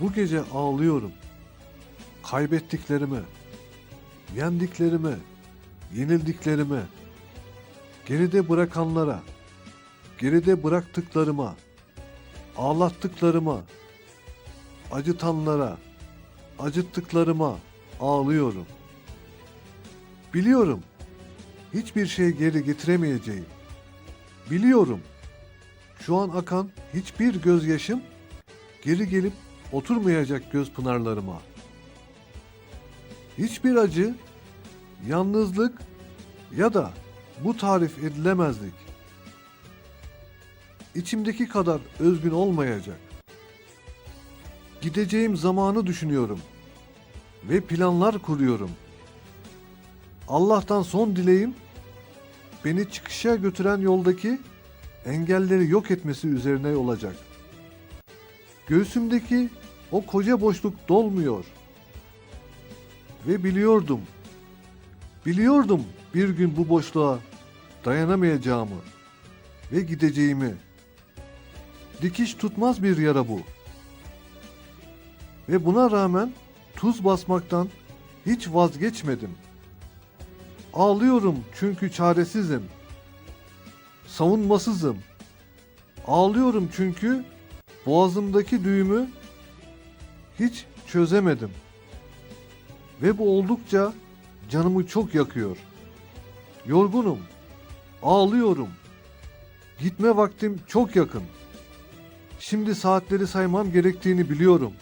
Bu gece ağlıyorum. Kaybettiklerimi, yendiklerimi, yenildiklerimi, geride bırakanlara, geride bıraktıklarıma, ağlattıklarıma, acıtanlara, acıttıklarıma ağlıyorum. Biliyorum hiçbir şey geri getiremeyeceğim. Biliyorum şu an akan hiçbir gözyaşım geri gelip oturmayacak göz pınarlarıma. Hiçbir acı, yalnızlık ya da bu tarif edilemezlik içimdeki kadar özgün olmayacak. Gideceğim zamanı düşünüyorum ve planlar kuruyorum. Allah'tan son dileğim beni çıkışa götüren yoldaki engelleri yok etmesi üzerine olacak. Göğsümdeki o koca boşluk dolmuyor. Ve biliyordum, biliyordum bir gün bu boşluğa dayanamayacağımı ve gideceğimi. Dikiş tutmaz bir yara bu. Ve buna rağmen tuz basmaktan hiç vazgeçmedim. Ağlıyorum çünkü çaresizim. Savunmasızım. Ağlıyorum çünkü boğazımdaki düğümü hiç çözemedim. Ve bu oldukça canımı çok yakıyor. Yorgunum. Ağlıyorum. Gitme vaktim çok yakın. Şimdi saatleri saymam gerektiğini biliyorum.